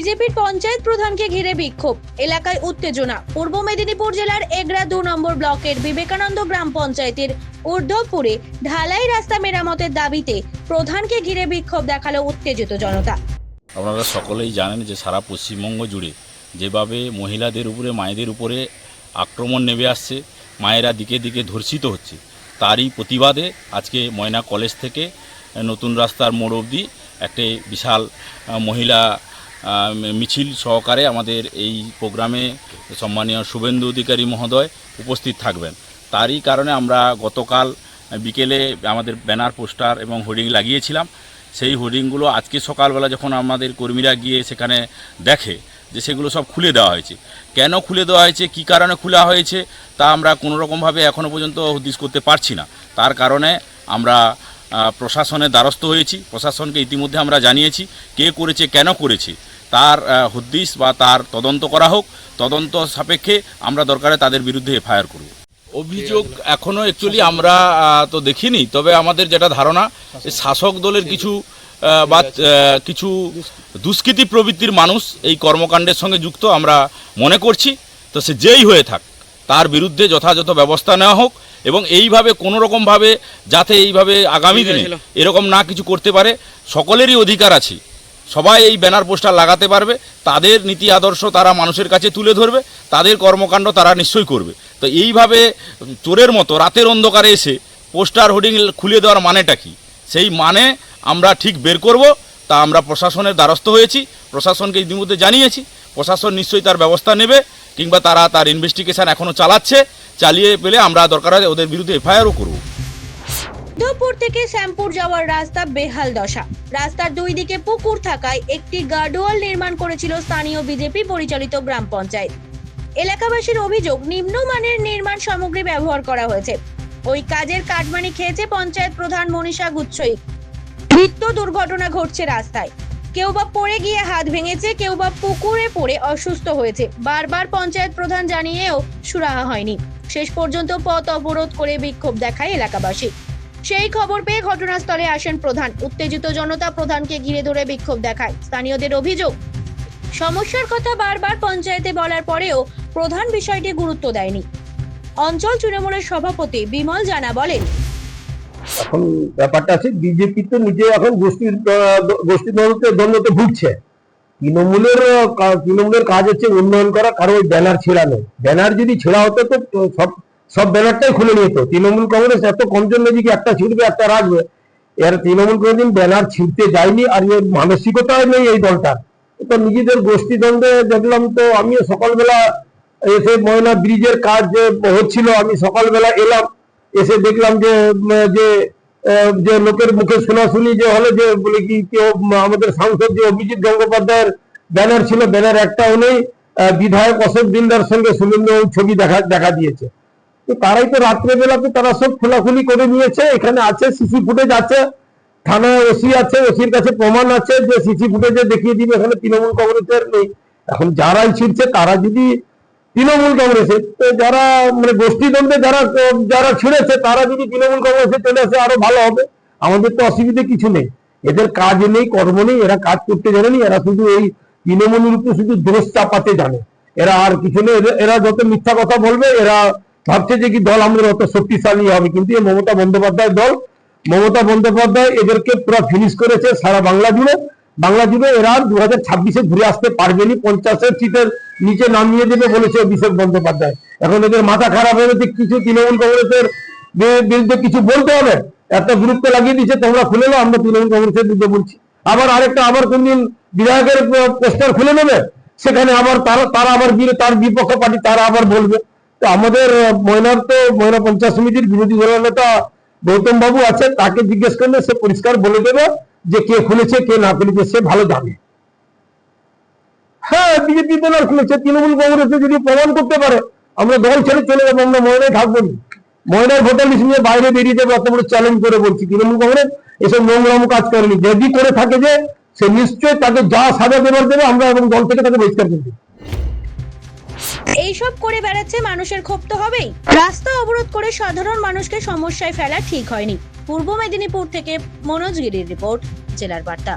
বিজেপির পঞ্চায়েত প্রধানকে ঘিরে বিক্ষোভ, এলাকায় উত্তেজনা। পূর্ব মেদিনীপুর জেলার এগরা দু নম্বর ব্লকের বিবেকানন্দ গ্রাম পঞ্চায়েতের ঊর্ধ্বপুরে ঢালাই রাস্তা মেরামতের দাবিতে প্রধানকে ঘিরে বিক্ষোভ দেখাল উত্তেজিত জনতা। আপনারা সকলেই জানেন যে সারা পশ্চিমবঙ্গ জুড়ে যেভাবে মহিলাদের উপরে, মায়েদের উপরে আক্রমণ নেমে আসছে, মায়েরা দিকে দিকে ধর্ষিত হচ্ছে, তারই প্রতিবাদে আজকে ময়না কলেজ থেকে নতুন রাস্তার মোড় অবধি একটি বিশাল মহিলা মিছিল সহকারে আমাদের এই প্রোগ্রামে সম্মানীয় শুভেন্দু অধিকারী মহোদয় উপস্থিত থাকবেন। তারই কারণে আমরা গতকাল বিকেলে আমাদের ব্যানার, পোস্টার এবং হোর্ডিং লাগিয়েছিলাম। সেই হোর্ডিংগুলো আজকে সকালবেলা যখন আমাদের কর্মীরা গিয়ে সেখানে দেখে যে সেগুলো সব খুলে দেওয়া হয়েছে। কেন খুলে দেওয়া হয়েছে? কী কারণে খোলা হয়েছে? তা আমরা কোনো রকমভাবে এখনও পর্যন্ত হদিস করতে পারছি না। তার কারণে আমরা প্রশাসনের দ্বারস্থ হয়েছি। প্রশাসনকে ইতিমধ্যে আমরা জানিয়েছি কে করেছে কেন করেছে। তার আহ, হদিস বা তার তদন্ত করা হোক। তদন্ত সাপেক্ষে আমরা দরকারে তাদের বিরুদ্ধে এফআইআর করব। অভিযোগ এখনও অ্যাকচুয়ালি আমরা তো দেখিনি। তবে আমাদের যেটা ধারণা শাসক দলের কিছু বা কিছু দুষ্কৃতি প্রবৃত্তির মানুষ এই কর্মকাণ্ডের সঙ্গে যুক্ত আমরা মনে করছি। তো সে যেই হয়ে থাক তার বিরুদ্ধে যথাযথ ব্যবস্থা নেওয়া হোক এবং এইভাবে কোনো রকমভাবে যাতে এইভাবে আগামী দিনে এরকম না কিছু করতে পারে সকলেরই অধিকার আছে। সবাই এই ব্যানার পোস্টার লাগাতে পারবে তাদের নীতি আদর্শ তারা মানুষের কাছে তুলে ধরবে তাদের কর্মকাণ্ড তারা নিশ্চয়ই করবে। তো এইভাবে চোরের মতো রাতের অন্ধকারে এসে পোস্টার হোর্ডিং খুলে দেওয়ার মানেটা কি? সেই মানে আমরা ঠিক বের করব তা আমরা প্রশাসনের দ্বারস্থ হয়েছি প্রশাসনকে ইতিমধ্যে জানিয়েছি প্রশাসন নিশ্চয়ই তার ব্যবস্থা নেবে কিংবা তারা তার ইনভেস্টিগেশন এখনও চালাচ্ছে, চালিয়ে পেলে আমরা দরকার হয় ওদের বিরুদ্ধে এফআইআরও করব উদ্ধবপুর থেকে শ্যামপুর যাওয়ার রাস্তা বেহাল দশা। রাস্তার দুই দিকে পুকুর থাকায় একটি গার্ডওয়াল নির্মাণ করেছিল স্থানীয় বিজেপি পরিচালিত গ্রাম পঞ্চায়েত। এলাকাবাসীর অভিযোগ, নিম্নমানের নির্মাণ সামগ্রী ব্যবহার করা হয়েছে। ওই কাজের কাটমানি খেয়েছে পঞ্চায়েত প্রধান মনীষা গুচ্ছই। নিত্য দুর্ঘটনা ঘটছে রাস্তায়। কেউ বা পড়ে গিয়ে হাত ভেঙেছে, কেউ বা পুকুরে পড়ে অসুস্থ হয়েছে। বারবার পঞ্চায়েত প্রধান জানিয়েও সুরাহা হয়নি। শেষ পর্যন্ত পথ অবরোধ করে বিক্ষোভ দেখায় এলাকাবাসী। সেই খবর পেয়ে ঘটনাস্থলে আসেন প্রধান। উত্তেজিত জনতা প্রধানকে ঘিরে ধরে বিক্ষোভ দেখায়। স্থানীয়দের অভিযোগ, সমস্যার কথা বারবার পঞ্চায়েতে বলার পরেও প্রধান বিষয়টি গুরুত্ব দেয়নি। অঞ্চল তৃণমূলের সভাপতি বিমল জানা বলেন এখন ব্যাপারটা আছে বিজেপি তো নিজে এখন গোষ্ঠীর গোষ্ঠী দ্বন্দ্বতে দ্বন্দ্বতে ভুগছে। তৃণমূলের তৃণমূলের কাজ হচ্ছে উন্নয়ন করা কারও ওই ব্যানার ছেড়ানো ব্যানার যদি ছেড়া হতো তো সব সব ব্যানারটাই খুলে নিত তৃণমূল কংগ্রেস এত কমজন নেই যে একটা ছিঁড়বে, একটা রাখবে। এর তৃণমূল কোনোদিন ব্যানার ছিঁড়তে যায়নি আর এর মানসিকতা নেই এই দলটার। তো নিজেদের গোষ্ঠী দ্বন্দ্বে দেখলাম তো আমিও সকালবেলা এসে ময়না ব্রিজের কাজ হচ্ছিল, আমি সকালবেলা এলাম। এসে দেখলাম যে যে যে লোকের মুখে শোনাশুনি যে হলো, যে বলে কি কেউ আমাদের সাংসদ যে অভিজিৎ গঙ্গোপাধ্যায়ের ব্যানার ছিল, ব্যানার একটাও নেই বিধায়ক অশোক দিনদার সঙ্গে সুরেন্দ্র ছবি দেখা দেখা দিয়েছে। তো তারাই তো রাত্রেবেলাতে তারা সব খোলাখুলি করে নিয়েছে, এখানে আছে, সিসি ফুটেজ আছে, থানায় ওসি আছে, ওসির কাছে প্রমাণ আছে যে সিসি ফুটেজে দেখিয়ে দিবে, এখানে তৃণমূল কংগ্রেসের নেই। এখন যারাই ছিড়ছে, তারা যদি তৃণমূল কংগ্রেসের তো যারা মানে গোষ্ঠীদ্বন্দ্বে যারা যারা ছিঁড়েছে, তারা যদি তৃণমূল কংগ্রেসে চলে আসে, আরও ভালো হবে। আমাদের তো অসুবিধে কিছু নেই। এদের কাজ নেই, কর্ম নেই, এরা কাজ করতে জানেনি, এরা শুধু এই তৃণমূলের উপর শুধু দোষ চাপাতে জানে। এরা আর কিছু নেই, এরা যত মিথ্যা কথা বলবে, এরা ভাবছে যে কি দল আমাদের অত শক্তিশালী হবে। কিন্তু এই মমতা বন্দ্যোপাধ্যায় দল, মমতা বন্দ্যোপাধ্যায় এদেরকে পুরো ফিনিশ করেছে সারা বাংলা জুড়ে। বাংলা জুড়ে এরা দু হাজার ছাব্বিশে ঘুরে আসতে পারবেনি, পঞ্চাশের সিটের নিচে নামিয়ে দেবে বলেছে অভিষেক বন্দ্যোপাধ্যায়। এখন এদের মাথা খারাপ হয়ে গেছে, কিছু তৃণমূল কংগ্রেসের বিরুদ্ধে কিছু বলতে হবে? একটা গ্রুপকে লাগিয়ে দিচ্ছে তোমরা খুলে নাও, আমরা তৃণমূল কংগ্রেসের বিরুদ্ধে বলছি। আবার আরেকটা, আবার কোনদিন বিধায়কের পোস্টার খুলে নেবে? সেখানে আবার তারা তারা আবার বিরো- তার বিপক্ষ পার্টি, তারা আবার বলবে। তো আমাদের ময়নার তো ময়না পঞ্চায়েত সমিতির বিরোধী দলের নেতা গৌতম বাবু আছে তাকে জিজ্ঞেস করলে সে পরিষ্কার বলে দেবে যে কে খুলেছে, কে না খুলেছে, সে ভালো জানে। বিজেপি দল আর খুলেছে, তৃণমূল কংগ্রেসে যদি প্রমাণ করতে পারে, আমরা দল ছেড়ে চলে যাব, আমরা ময়নায় থাকব না। ময়নার ভোটার লিস্ট নিয়ে বাইরে বেরিয়ে যাব এত বড় চ্যালেঞ্জ করে বলছি। তৃণমূল কংগ্রেস এসব নোংরাম কাজ করেনি। যদি করে থাকে যে, সে নিশ্চয়ই তাকে যা সাজা দেবার দেবে, আমরা এবং দল থেকে তাকে বহিষ্কার করব। এইসব করে বেড়াচ্ছে মানুষের ক্ষোভ তো হবেই। রাস্তা অবরোধ করে সাধারণ মানুষকে সমস্যায় ফেলা ঠিক হয়নি। পূর্ব মেদিনীপুর থেকে মনোজ গিরির রিপোর্ট, জেলার বার্তা।